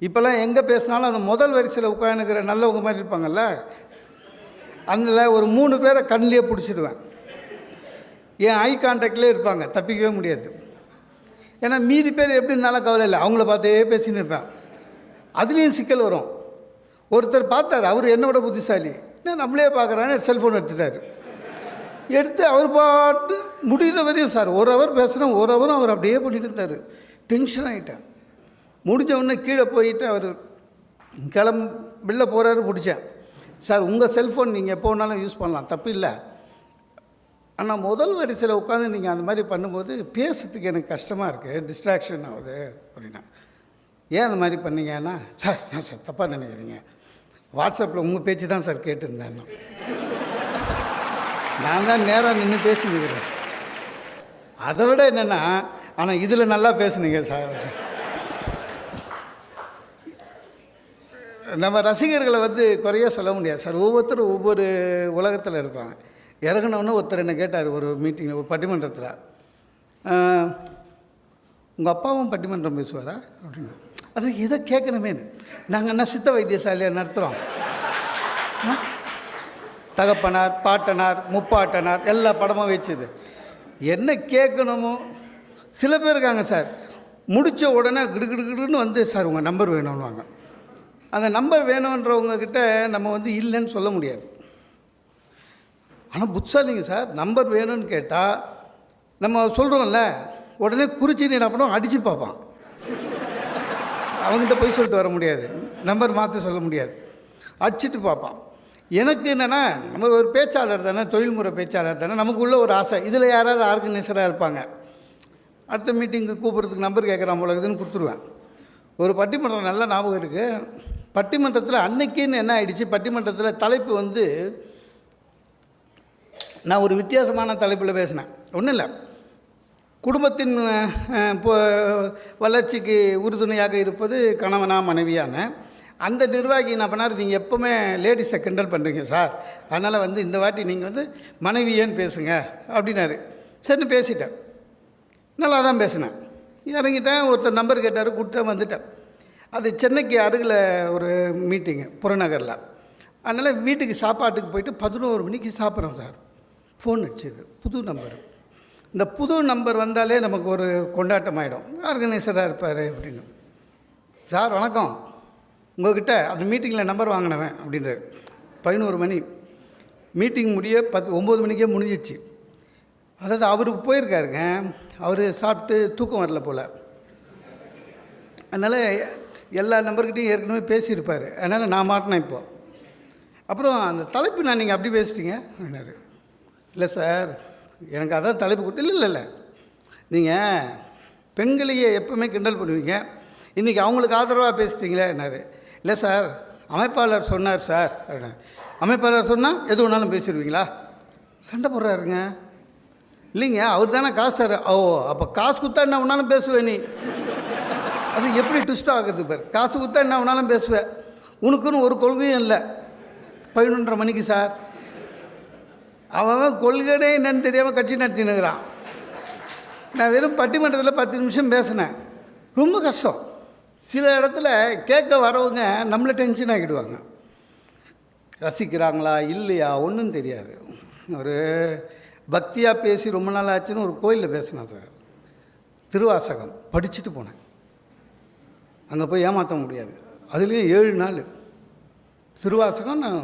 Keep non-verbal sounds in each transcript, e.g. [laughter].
இப்போல்லாம் எங்கே பேசினாலும் அந்த முதல் வரிசையில் உட்காந்துக்கிற நல்லவங்க மாதிரி இருப்பாங்கல்ல? அதில் ஒரு மூணு பேரை கண்ணிலே பிடிச்சிடுவேன். என் ஐ கான்டாக்ட்லேயே இருப்பாங்க தப்பிக்கவே முடியாது. ஏன்னா மீதி பேர் எப்படி இருந்தாலும் கவலை இல்லை. அவங்கள பார்த்தே பேசின்னு இருப்பேன். அதுலேயும் சிக்கல் வரும். ஒருத்தர் பார்த்தார் அவர் என்னோட புத்திசாலி. என்ன நம்மளே பார்க்குறான்னு செல்ஃபோன் எடுத்துட்டாரு. எடுத்து அவர் பாட்டு முடிகிற வரையும் சார் ஒரு ஹவர் பேசுகிறேன் ஒரு ஹவரும் அவர் அப்படியே பண்ணிட்டு இருந்தார். டென்ஷன் ஆகிட்டேன் முடிஞ்ச உடனே கீழே போயிட்டு அவர் கிளம் வெளில போகிறாரு பிடிச்சேன் சார் உங்கள் செல்ஃபோன் நீங்கள் எப்போ வேணாலும் யூஸ் பண்ணலாம் தப்பு இல்லை. ஆனால் முதல் வரிசையில் உட்காந்து நீங்கள் அந்த மாதிரி பண்ணும்போது பேசுறதுக்கு எனக்கு கஷ்டமாக இருக்குது டிஸ்ட்ராக்ஷன் ஆகுது அப்படின்னா. ஏன் அந்த மாதிரி பண்ணீங்கன்னா? சார் நான் சார் தப்பாக நினைக்கிறீங்க. வாட்ஸ்அப்பில் உங்கள் பேச்சு தான் சார் கேட்டிருந்தேன் நான். நான் தான் நேராக நின்று பேசினுக்கிறேன் அதை விட என்னென்னா ஆனால் இதில் நல்லா பேசுனீங்க சார். நம்ம ரசிகர்களை வந்து குறைய சொல்ல முடியாது. சார் ஒவ்வொருத்தரும் ஒவ்வொரு உலகத்தில் இருப்பாங்க. இறங்கினோன்னு ஒருத்தர் என்ன கேட்டார் ஒரு மீட்டிங்கில் ஒரு பட்டிமன்றத்தில். உங்கள் அப்பாவும் பட்டிமன்றம் பேசுவாரா? அப்படின்னு. அது எதை கேட்கணுமேனு நாங்கள் என்ன சித்த வைத்தியசாலையை நடத்துகிறோம் ஆ? தகப்பனார் பாட்டனார் முப்பாட்டனார் எல்லா படமும் வச்சுது. என்ன கேட்கணுமோ. சில பேர் இருக்காங்க சார். முடித்த உடனே கிடுகிடுகிடுன்னு வந்து சார் உங்கள் நம்பர் வேணும்னுவாங்க. அந்த நம்பர் வேணுன்றவங்கக்கிட்ட நம்ம வந்து இல்லைன்னு சொல்ல முடியாது. ஆனால் புட்சாலிங்க சார் நம்பர் வேணும்னு கேட்டால் நம்ம சொல்கிறோம்ல உடனே குறிச்சி நீ என்ன பண்ணுவோம் அடித்து பார்ப்பான். அவங்ககிட்ட போய் சொல்லிட்டு வர முடியாது. நம்பர் மாற்ற சொல்ல முடியாது. அடிச்சிட்டு பார்ப்பான். எனக்கு என்னென்னா நம்ம ஒரு பேச்சாளர் தானே தொழில்முறை பேச்சாளர் தானே நமக்குள்ள ஒரு ஆசை. இதில் யாராவது ஆர்கனைசராக இருப்பாங்க. அடுத்த மீட்டிங்கு கூப்பிட்றதுக்கு நம்பர் கேட்குறான் போல இருக்குதுன்னு கொடுத்துருவேன். ஒரு பட்டிமன்றம் நல்ல ஞாபகம் இருக்குது பட்டிமன்றத்தில் அன்னைக்குன்னு என்ன ஆயிடுச்சு? பட்டிமன்றத்தில் தலைப்பு வந்து நான் ஒரு வித்தியாசமான தலைப்பில் பேசினேன். ஒன்றும் இல்லை. குடும்பத்தின் வளர்ச்சிக்கு உறுதுணையாக இருப்பது கணவனா மனைவியான அந்த நிர்வாகி என்ன பண்ணார்? நீங்கள் எப்போவுமே லேடிஸை கிண்டல் பண்ணுறீங்க சார். அதனால் வந்து இந்த வாட்டி நீங்கள் வந்து மனைவியேன்னு பேசுங்க? அப்படின்னாரு. சரின்னு பேசிட்டேன். நல்லா தான் பேசினேன். இறங்கிட்டேன். ஒருத்தர் நம்பர் கேட்டார் கொடுத்தேன் வந்துட்டேன். அது சென்னைக்கு அருகில் ஒரு மீட்டிங்கு புறநகரில். அதனால் வீட்டுக்கு சாப்பாட்டுக்கு போயிட்டு பதினோரு மணிக்கு சாப்பிட்றேன் சார். ஃபோன் அடிச்சது. புது நம்பர் இந்த புது நம்பர் வந்தாலே நமக்கு ஒரு கொண்டாட்டம் ஆகிடும் ஆர்கனைசராக இருப்பார் அப்படின்னு. சார் வணக்கம். உங்கள்கிட்ட அந்த மீட்டிங்கில் நம்பர் வாங்கினவன் அப்படின்றார். பதினோரு மணி. மீட்டிங் முடிய பத்து ஒம்பது மணிக்கே முடிஞ்சிச்சு. அதாவது அவருக்கு போயிருக்காருங்க. அவர் சாப்பிட்டு தூக்கம் வரல போல். அதனால் எல்லா நம்பர்கிட்டையும் ஏற்கனவே பேசியிருப்பார். அதனால் நான் மாட்டினேன் இப்போ. அப்புறம் அந்த தலைப்பு நான் நீங்கள் அப்படி பேசிட்டீங்க அப்படின்னாரு. இல்லை சார் எனக்கு அதான் தலைப்பு கொடுத்து இல்லை இல்லை இல்லை. நீங்கள் பெண்களையே எப்போவுமே கிண்டல் பண்ணுவீங்க. இன்றைக்கி அவங்களுக்கு ஆதரவாக பேசிட்டீங்களே என்னாரு இல்லை சார் அமைப்பாளர் சொன்னார் சார் அப்படின்னா அமைப்பாளர் சொன்னால் எது வேணாலும் பேசிடுவீங்களா? சண்டை போடுறாருங்க. இல்லைங்க அவர் தானே காசு தர ஓ அப்போ காசு கொடுத்தா என்ன வேணாலும் பேசுவேன் நீ. அது எப்படி ட்விஸ்ட் ஆகுது பேர். காசு கொடுத்தா என்ன வேணாலும் பேசுவேன் உனக்குன்னு ஒரு கொள்கையும் இல்லை. பதினொன்றரை மணிக்கு சார் அவன் அவன் கொள்கைனே என்னன்னு தெரியாமல் கட்சி நடத்தினுக்கிறான். நான் வெறும் பட்டிமன்றத்தில் பத்து நிமிஷம் பேசினேன். ரொம்ப கஷ்டம். சில இடத்துல கேட்க வரவங்க நம்மளை டென்ஷன் ஆகிடுவாங்க ரசிக்கிறாங்களா இல்லையா? ஒன்றும் தெரியாது. ஒரு பக்தியாக பேசி ரொம்ப நாள் ஆச்சுன்னு ஒரு கோயிலில் பேசினேன் சார் திருவாசகம். படிச்சுட்டு போனேன். அங்கே போய் ஏமாற்ற முடியாது. அதுலேயும் ஏழு நாள். திருவாசகம் நான்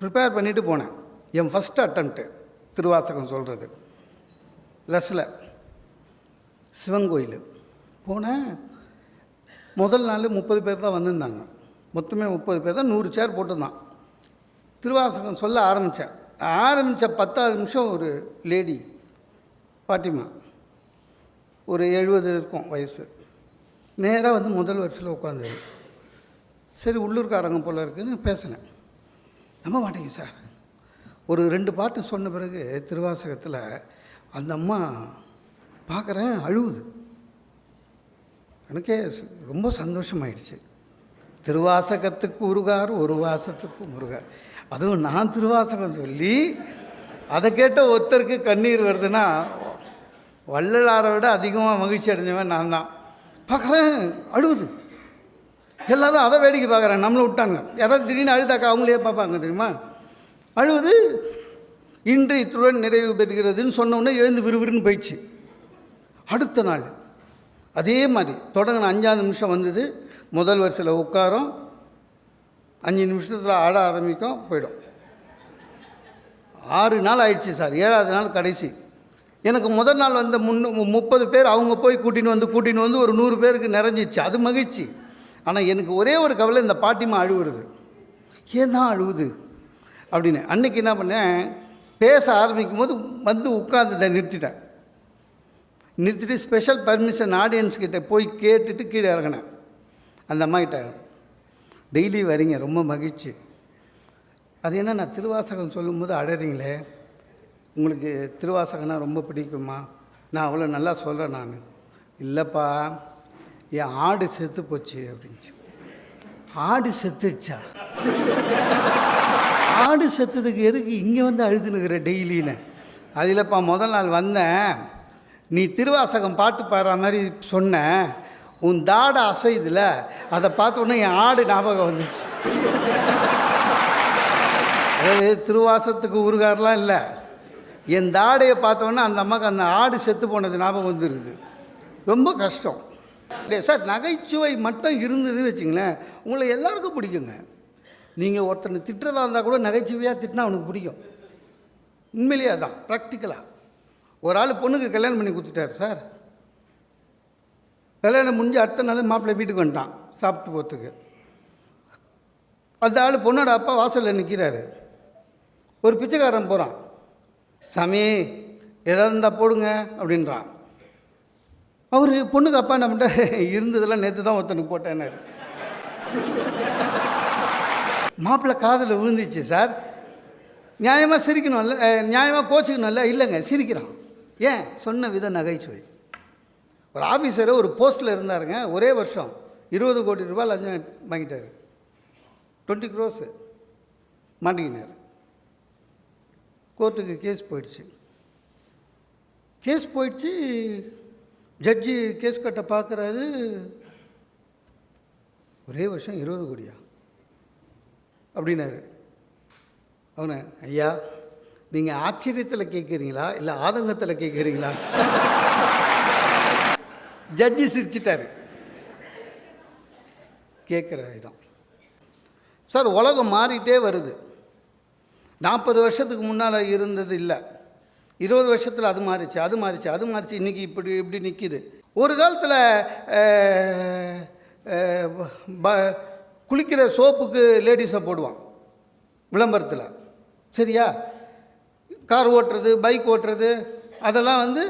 ப்ரிப்பேர் பண்ணிவிட்டு போனேன். என் ஃபஸ்ட் அட்டம்ப்ட்டு திருவாசகம் சொல்கிறது லெஸ்ஸில் சிவன் கோயில். போனேன். முதல் நாள் முப்பது பேர் தான் வந்திருந்தாங்க. மொத்தமே முப்பது பேர் தான் நூறு சேர் போட்டிருந்தான். திருவாசகம் சொல்ல ஆரம்பித்தேன் ஆரம்பித்த பத்தாவது நிமிஷம் ஒரு லேடி பாட்டிமா. ஒரு எழுபது இருக்கும் வயசு. நேராக வந்து முதல் வரிசையில் உட்காந்தது சரி உள்ளூர்காரங்க போல் இருக்குன்னு பேசினேன். நம்ப மாட்டேங்க சார். ஒரு ரெண்டு பாட்டு சொன்ன பிறகு திருவாசகத்தில் அந்த அம்மா பார்க்குறேன் அழுவுது. எனக்கே ரொம்ப சந்தோஷமாயிடுச்சு. திருவாசகத்துக்கு உருகார் ஒரு வாசத்துக்கு முருகார். அதுவும் நான் திருவாசகம் சொல்லி அதை கேட்ட ஒருத்தருக்கு கண்ணீர் வருதுன்னா வள்ளலாரை விட அதிகமாக மகிழ்ச்சி அடைஞ்சவன் நான் தான். பார்க்குறேன் அழுகுது எல்லாரும் அதை வேடிக்கை பார்க்குறேன் நம்மளை விட்டாங்க யாராவது திடீர்னு அழுதாக்கா அவங்களே பார்ப்பாங்க தெரியுமா? அழுவது இன்று இத்துடன் நிறைவு பெறுகிறதுன்னு சொன்ன எழுந்து விறுவிறுன்னு போயிடுச்சு. அடுத்த நாள் அதே மாதிரி தொடங்கின அஞ்சாவது நிமிஷம் வந்தது. முதல் வரிசையில் உட்காரும். அஞ்சு நிமிஷத்தில் ஆட ஆரம்பிக்கும் போயிடும். ஆறு நாள் ஆயிடுச்சு சார் ஏழாவது நாள் கடைசி. எனக்கு முதல் நாள் வந்த முன்னு முப்பது பேர் அவங்க போய் கூட்டின்னு வந்து கூட்டின்னு வந்து ஒரு நூறு பேருக்கு நிறைஞ்சிச்சு. அது மகிழ்ச்சி. ஆனால் எனக்கு ஒரே ஒரு கவலை இந்த பாட்டிமா அழுவுறது. ஏன் தான் அழுவுது? அப்படின்னு. அன்னைக்கு என்ன பண்ணேன் பேச ஆரம்பிக்கும் போது வந்து உட்காந்து நிறுத்திட்டேன். நிறுத்திட்டு ஸ்பெஷல் பர்மிஷன் ஆடியன்ஸ்கிட்ட போய் கேட்டுட்டு கீழே இறங்கினேன். அந்த அம்மாக்கிட்ட டெய்லி வரீங்க ரொம்ப மகிழ்ச்சி. அது என்ன நான் திருவாசகம் சொல்லும்போது அழறீங்களே உங்களுக்கு திருவாசகம்னா ரொம்ப பிடிக்குமா? நான் அவ்வளோ நல்லா சொல்கிறேன் நான். இல்லைப்பா என் ஆடு செத்து போச்சு அப்படின்ச்சு. ஆடு செத்துச்சா ஆடு செத்ததுக்கு எதுக்கு இங்கே வந்து அழுதுனுக்கிற டெய்லின்னு? அது இல்லைப்பா முதல் நாள் வந்தேன். நீ திருவாசகம் பாட்டு பாடுற மாதிரி சொன்ன. உன் தாடை அசைதில் அதை பார்த்த உடனே என் ஆடு ஞாபகம் வந்துச்சு. அதாவது திருவாசத்துக்கு ஊருகாரெலாம் இல்லை. என் தாடையை பார்த்தோன்னே அந்த அம்மாவுக்கு அந்த ஆடு செத்து போனது ஞாபகம் வந்துருக்குது ரொம்ப கஷ்டம். இல்லை சார் நகைச்சுவை மட்டும் இருந்தது வச்சுங்களேன் உங்களை எல்லாருக்கும் பிடிக்குங்க. நீங்கள் ஒருத்தனை திட்டுறதா இருந்தால் கூட நகைச்சுவையாக திட்டினா அவனுக்கு பிடிக்கும். உண்மையிலேயே அதான் ப்ராக்டிக்கலாக ஒரு ஆள் பொண்ணுக்கு கல்யாணம் பண்ணி கொடுத்துட்டார் சார். கல்யாணம் முடிஞ்சு அடுத்த நாள் மாப்பிள்ளை வீட்டுக்கு வந்துட்டான் சாப்பிட்டு போகிறதுக்கு அந்த ஆள் பொண்ணோட அப்பா வாசலில் நிற்கிறாரு ஒரு பிச்சைக்காரன் போகிறான் சாமி ஏதாவது இருந்தால் போடுங்க அப்படின்றான். அவர் பொண்ணுக்கு அப்பா என்ன [laughs] இருந்ததெல்லாம் நேற்று தான் ஒருத்தனுக்கு போட்டேன்னாரு. மாப்பிள்ளை காதில் விழுந்துச்சு சார். நியாயமாக சிரிக்கணும்ல நியாயமாக கோச்சிக்கணும்ல? இல்லைங்க சிரிக்கிறான். ஏன்? சொன்ன வித நகைச்சுவை. ஒரு ஆஃபீஸர் ஒரு போஸ்ட்டில் இருந்தாருங்க ஒரே வருஷம். இருபது கோடி ரூபாய் லஞ்சம் வாங்கிட்டார். டுவெண்ட்டி க்ரோஸு. மாட்டிக்கினார். கோர்ட்டுக்கு கேஸ் போயிடுச்சு. கேஸ் போயிடுச்சு ஜட்ஜி கேஸ் கட்ட பார்க்குறாரு ஒரே வருஷம் இருபது கோடியா? அப்படின்னாரு. அவனை ஐயா நீங்கள் ஆச்சரியத்தில் கேட்குறீங்களா இல்லை ஆதங்கத்தில் கேட்குறீங்களா ஜட்ஜி சிரிச்சிட்டாரு. கேட்குற இதான். சார் உலகம் மாறிட்டே வருது. நாற்பது வருஷத்துக்கு முன்னால் இருந்தது இல்லை. இருபது வருஷத்தில் அது மாறிச்சு அது மாறிச்சு அது மாறிச்சு. இன்றைக்கி இப்படி இப்படி நிற்கிது ஒரு காலத்தில் குளிக்கிற சோப்புக்கு லேடிஸை போடுவான் விளம்பரத்தில். சரியா? கார் ஓட்டுறது பைக் ஓட்டுறது அதெல்லாம் வந்து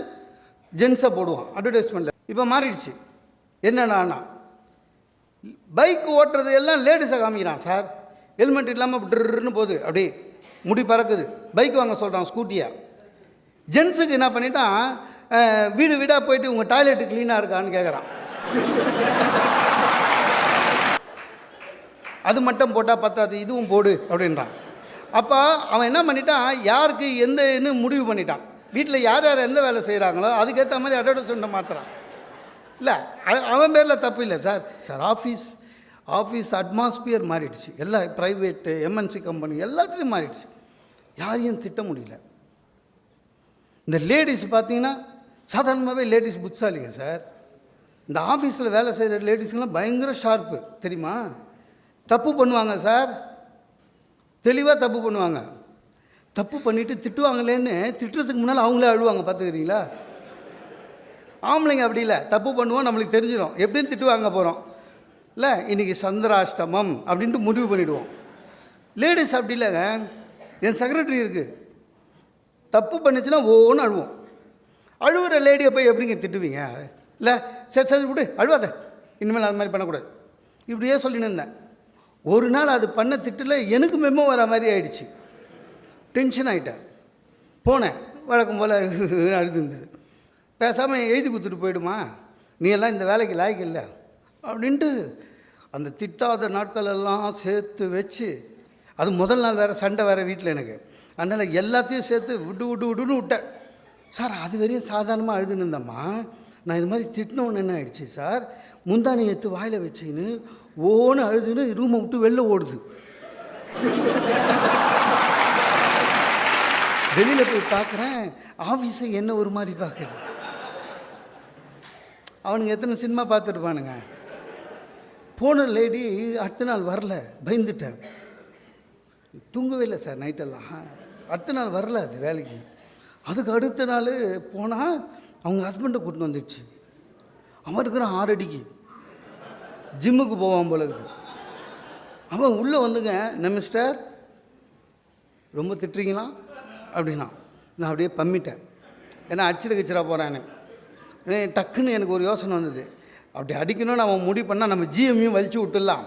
ஜென்ஸை போடுவான் அட்வர்டைஸ்மெண்ட்டில் இப்போ மாறிடுச்சு. என்னென்னா பைக் ஓட்டுறது எல்லாம் லேடிஸை காமிக்கிறான் சார். ஹெல்மெட் இல்லாமல் ட்ருன்னு போகுது. அப்படி முடி பறக்குது. பைக் வாங்க சொல்கிறான் ஸ்கூட்டியாக ஜென்ஸுக்கு என்ன பண்ணிட்டான் வீடு வீடாக போயிட்டு உங்கள் டாய்லெட்டு க்ளீனாக இருக்கான்னு கேட்குறான் அது மட்டும் போட்டால் பத்தாது இதுவும் போடு அப்படின்றான். அப்போ அவன் என்ன பண்ணிட்டான் யாருக்கு எந்த இது முடிவு பண்ணிட்டான். வீட்டில் யார் யார் எந்த வேலை செய்கிறாங்களோ அதுக்கேற்ற மாதிரி அட்வர்டைஸ்மெண்ட்டை மாற்றுறான் இல்லை அவன் பேரில் தப்பு இல்லை sir. Sir office office atmosphere மாறிடுச்சு. எல்லா ப்ரைவேட்டு எம்என்சி கம்பெனி எல்லாத்துலேயும் மாறிடுச்சு. யாரையும் திட்ட முடியல. இந்த லேடிஸ் பார்த்தீங்கன்னா சாதாரணமாகவே லேடிஸ் புட்சாலிங்க சார். இந்த ஆஃபீஸில் வேலை செய்கிற லேடிஸ்க்கெல்லாம் பயங்கர ஷார்ப்பு தெரியுமா? தப்பு பண்ணுவாங்க சார். தெளிவாக தப்பு பண்ணுவாங்க. தப்பு பண்ணிவிட்டு திட்டுவாங்களேன்னு திட்டுறதுக்கு முன்னால் அவங்களே அழுவாங்க பார்த்துக்கிறீங்களா ஆம்பளைங்க அப்படி இல்லை. தப்பு பண்ணுவோம் நம்மளுக்கு தெரிஞ்சிடும் எப்படின்னு திட்டுவாங்க போகிறோம் இல்லை இன்றைக்கி சந்திராஷ்டமம் அப்படின்ட்டு முடிவு பண்ணிவிடுவோம் லேடிஸ் அப்படி இல்லைங்க. என் செக்ரட்டரி இருக்குது தப்பு பண்ணிச்சுன்னா ஓன்னு அழுவோம். அழுவுற லேடியை போய் எப்படிங்க திட்டுவீங்க? இல்லை சரி சரி விடு அழுவாத. இனிமேல் அது மாதிரி பண்ணக்கூடாது. இப்படியே சொல்லின்னு இருந்தேன். ஒரு நாள் அது பண்ண திட்டில் எனக்கு மெமோ வர மாதிரி ஆயிடுச்சு. டென்ஷன் ஆகிட்டேன் போனேன். வழக்கம் போல் [laughs] அழுது இருந்தது. பேசாமல் எழுதி கொடுத்துட்டு போயிடுமா? நீ எல்லாம் இந்த வேலைக்கு லாய்க்கு இல்லை. அப்படின்ட்டு அந்த திட்டாத நாட்கள் எல்லாம் சேர்த்து வச்சு அது முதல் நாள் வேறு சண்டை வேறு வீட்டில் எனக்கு. அதனால் எல்லாத்தையும் சேர்த்து விட்டு விட்டு விட்டுன்னு விட்டேன். சார் அது வரையும் சாதாரணமாக அழுதுன்னு இருந்தம்மா. நான் இது மாதிரி திட்டினோன்னு என்ன ஆயிடுச்சு சார்? முந்தானி எடுத்து வாயில் வச்சுன்னு ஓன்னு அழுதுன்னு ரூமை விட்டு வெளில ஓடுது. வெளியில் போய் பார்க்குறேன் ஆஃபீஸை என்ன ஒரு மாதிரி பார்க்குது. அவனுங்க எத்தனை சினிமா பார்த்துருப்பானுங்க. போன லேடி அடுத்த நாள் வரல பயந்துட்டேன். தூங்கவே இல்லை சார் நைட்டெல்லாம் அடுத்த நாள் வரல அது வேலைக்கு. அதுக்கு அடுத்த நாள் போனால் அவங்க ஹஸ்பண்டை கூட்டின்னு வந்துடுச்சு. அவன் இருக்கிறான் ஆறு அடிக்கு. ஜிம்முக்கு போவான் போல இருக்குது. அவன் உள்ளே வந்துங்க என்ன மிஸ்டர் ரொம்ப திட்டுறீங்களா? அப்படின்னா நான் அப்படியே பம்மிட்டேன். ஏன்னா அடிச்சிட கச்சிரா போகிறேன் டக்குன்னு எனக்கு ஒரு யோசனை வந்தது. அப்படி அடிக்கணும்னு அவன் முடிவு பண்ணால் நம்ம ஜிஎம்மையும் வலிச்சு விட்டுடலாம்.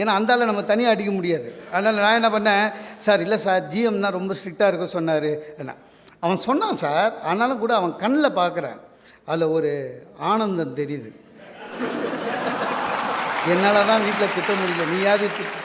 ஏன்னா அந்தால நம்ம தனியாக அடிக்க முடியாது. அதனால் நான் என்ன பண்ணேன் சார் இல்லை சார் ஜிஎம் தான் ரொம்ப ஸ்ட்ரிக்டாக இருக்க சொன்னார். என்ன அவன் சொன்னான் சார் ஆனாலும் கூட அவன் கண்ணில் பார்க்குறேன் அதில் ஒரு ஆனந்தம் தெரியுது. என்னால் தான் வீட்டில் திட்ட முடியல. நீயாவது திட்டு.